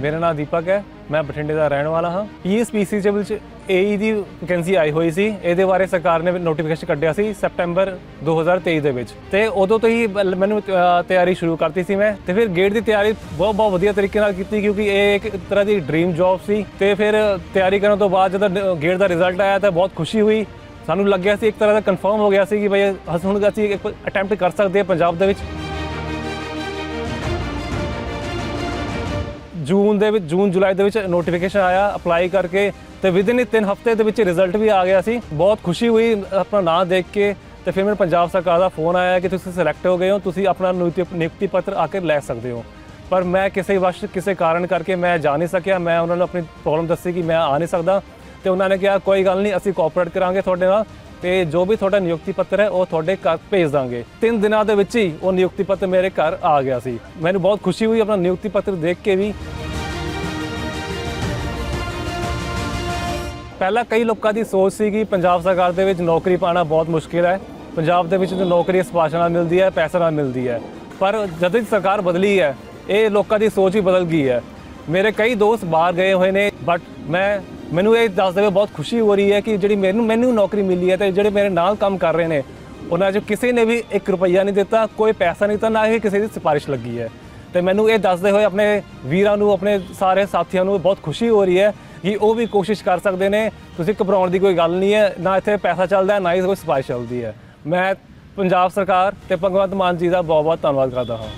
ਮੇਰਾ ਨਾਮ ਦੀਪਕ ਹੈ, ਮੈਂ ਬਠਿੰਡੇ ਦਾ ਰਹਿਣ ਵਾਲਾ ਹਾਂ। ਪੀਐਸਪੀਸੀ ਚ ਵਿੱਚ ਏਈ ਦੀ ਵੈਕੈਂਸੀ ਆਈ ਹੋਈ ਸੀ। ਇਹਦੇ ਬਾਰੇ ਸਰਕਾਰ ਨੇ ਨੋਟੀਫਿਕੇਸ਼ਨ ਕੱਢਿਆ ਸੀ ਸੈਪਟੈਂਬਰ 2023 ਦੇ ਵਿੱਚ। ਤੇ ਉਦੋਂ ਤੋਂ ਹੀ ਬ- ਮੈਨੂੰ ਤਿਆਰੀ ਸ਼ੁਰੂ ਕਰਤੀ ਸੀ ਮੈਂ। ਤੇ ਫਿਰ ਗੇਟ ਦੀ ਤਿਆਰੀ ਬਹੁਤ ਬਹੁਤ ਵਧੀਆ ਤਰੀਕੇ ਨਾਲ ਕੀਤੀ ਕਿਉਂਕਿ ਇਹ ਇੱਕ ਤਰ੍ਹਾਂ ਦੀ ਡ੍ਰੀਮ ਜੌਬ ਸੀ। ਤੇ ਫਿਰ ਤਿਆਰੀ ਕਰਨ ਤੋਂ ਬਾਅਦ ਜਦੋਂ ਗੇਟ ਦਾ ਰਿਜ਼ਲਟ ਆਇਆ ਤਾਂ ਬਹੁਤ ਖੁਸ਼ੀ ਹੋਈ। ਸਾਨੂੰ ਲੱਗਿਆ ਸੀ ਇੱਕ ਤਰ੍ਹਾਂ ਦਾ ਕਨਫਰਮ ਹੋ ਗਿਆ ਸੀ ਕਿ ਭਈ ਅਸੀਂ ਹੁਣ ਅਸੀਂ ਇੱਕ ਅਟੈਂਪਟ ਕਰ ਸਕਦੇ ਹਾਂ ਪੰਜਾਬ ਦੇ ਵਿੱਚ। ਜੂਨ ਦੇ ਵਿੱਚ, ਜੂਨ, ਜੁਲਾਈ ਦੇ ਵਿੱਚ ਨੋਟੀਫਿਕੇਸ਼ਨ ਆਇਆ ਅਪਲਾਈ ਕਰਕੇ ਤੇ ਵਿਦਿਨ 3 ਹਫ਼ਤੇ ਦੇ ਵਿੱਚ ਰਿਜ਼ਲਟ ਵੀ ਆ ਗਿਆ ਸੀ। ਬਹੁਤ ਖੁਸ਼ੀ ਹੋਈ ਆਪਣਾ ਨਾਂ ਦੇਖ ਕੇ ਤੇ ਫਿਰ ਮੈਨੂੰ ਪੰਜਾਬ ਸਰਕਾਰ ਦਾ ਫੋਨ ਆਇਆ ਕਿ ਤੁਸੀਂ ਸਿਲੈਕਟ ਹੋ ਗਏ ਹੋ, ਤੁਸੀਂ ਆਪਣਾ ਨਿਯੁਕਤੀ ਨਿਯੁਕਤੀ ਪੱਤਰ ਆ ਕੇ ਲੈ ਸਕਦੇ ਹੋ। ਪਰ ਮੈਂ ਕਿਸੇ ਵਸ਼, ਕਿਸੇ ਕਾਰਨ ਕਰਕੇ ਮੈਂ ਜਾ ਨਹੀਂ ਸਕਿਆ, ਮੈਂ ਉਹਨਾਂ ਨੂੰ ਆਪਣੀ ਪ੍ਰੋਬਲਮ ਦੱਸੀ ਕਿ ਮੈਂ ਆ ਨਹੀਂ ਸਕਦਾ ਤੇ ਉਹਨਾਂ ਨੇ ਕਿਹਾ, ਕੋਈ ਗੱਲ ਨਹੀਂ, ਅਸੀਂ ਕੋਆਪਰੇਟ ਕਰਾਂਗੇ ਤੁਹਾਡੇ ਨਾਲ ਤੇ ਜੋ ਵੀ ਤੁਹਾਡਾ ਨਿਯੁਕਤੀ ਪੱਤਰ ਹੈ, ਉਹ ਤੁਹਾਡੇ ਘਰ ਭੇਜ ਦਾਂਗੇ। ਤਿੰਨ ਦਿਨਾਂ ਦੇ ਵਿੱਚ ਹੀ ਉਹ ਨਿਯੁਕਤੀ ਪੱਤਰ ਮੇਰੇ ਘਰ ਆ ਗਿਆ ਸੀ। ਮੈਨੂੰ ਬਹੁਤ ਖੁਸ਼ੀ ਹੋਈ ਆਪਣਾ ਨਿਯੁਕਤੀ ਪੱਤਰ ਦੇਖ ਕੇ ਵੀ ਪਹਿਲਾਂ ਕਈ ਲੋਕਾਂ ਦੀ ਸੋਚ ਸੀ ਕਿ ਪੰਜਾਬ ਸਰਕਾਰ ਦੇ ਵਿੱਚ ਨੌਕਰੀ ਪਾਣਾ ਬਹੁਤ ਮੁਸ਼ਕਿਲ ਹੈ। ਪੰਜਾਬ ਦੇ ਵਿੱਚ ਤਾਂ ਨੌਕਰੀ ਸਪਾਸ਼ ਨਾਲ ਮਿਲਦੀ ਹੈ, ਪੈਸੇ ਨਾਲ ਮਿਲਦੀ ਹੈ। ਪਰ ਜਦੋਂ ਦੀ ਸਰਕਾਰ ਬਦਲੀ ਹੈ, ਇਹ ਲੋਕਾਂ ਦੀ ਸੋਚ ਹੀ ਬਦਲ ਗਈ ਹੈ। ਮੇਰੇ ਕਈ ਦੋਸਤ ਬਾਹਰ ਗਏ ਹੋਏ ਨੇ ਬਟ ਮੈਂ, ਮੈਨੂੰ ਇਹ ਦੱਸਦੇ ਹੋਏ ਬਹੁਤ ਖੁਸ਼ੀ ਹੋ ਰਹੀ ਹੈ ਕਿ ਜਿਹੜੀ ਮੈਨੂੰ ਮੈਨੂੰ ਨੌਕਰੀ ਮਿਲੀ ਹੈ ਤੇ ਜਿਹੜੇ ਮੇਰੇ ਨਾਲ ਕੰਮ ਕਰ ਰਹੇ ਨੇ, ਉਹਨਾਂ 'ਚ ਕਿਸੇ ਨੇ ਵੀ 1 ਰੁਪਈਆ ਨਹੀਂ ਦਿੱਤਾ, ਕੋਈ ਪੈਸਾ ਨਹੀਂ ਤਾਂ ਨਾ ਹੀ ਕਿਸੇ ਦੀ ਸਿਫਾਰਿਸ਼ ਲੱਗੀ ਹੈ। ਤੇ ਮੈਨੂੰ ਇਹ ਦੱਸਦੇ ਹੋਏ ਆਪਣੇ ਵੀਰਾਂ ਨੂੰ, ਆਪਣੇ ਸਾਰੇ ਸਾਥੀਆਂ ਨੂੰ ਬਹੁਤ ਖੁਸ਼ੀ ਹੋ ਰਹੀ ਹੈ ਕਿ ਉਹ ਵੀ ਕੋਸ਼ਿਸ਼ ਕਰ ਸਕਦੇ ਨੇ। ਤੁਸੀਂ ਘਬਰਾਉਣ ਦੀ ਕੋਈ ਗੱਲ ਨਹੀਂ ਹੈ, ਨਾ ਇੱਥੇ ਪੈਸਾ ਚੱਲਦਾ, ਨਾ ਹੀ ਕੋਈ ਸਿਫਾਰਿਸ਼ ਚੱਲਦੀ ਹੈ। ਮੈਂ ਪੰਜਾਬ ਸਰਕਾਰ ਤੇ ਭਗਵੰਤ ਮਾਨ ਜੀ ਦਾ ਬਹੁਤ ਬਹੁਤ ਧੰਨਵਾਦ ਕਰਦਾ ਹਾਂ।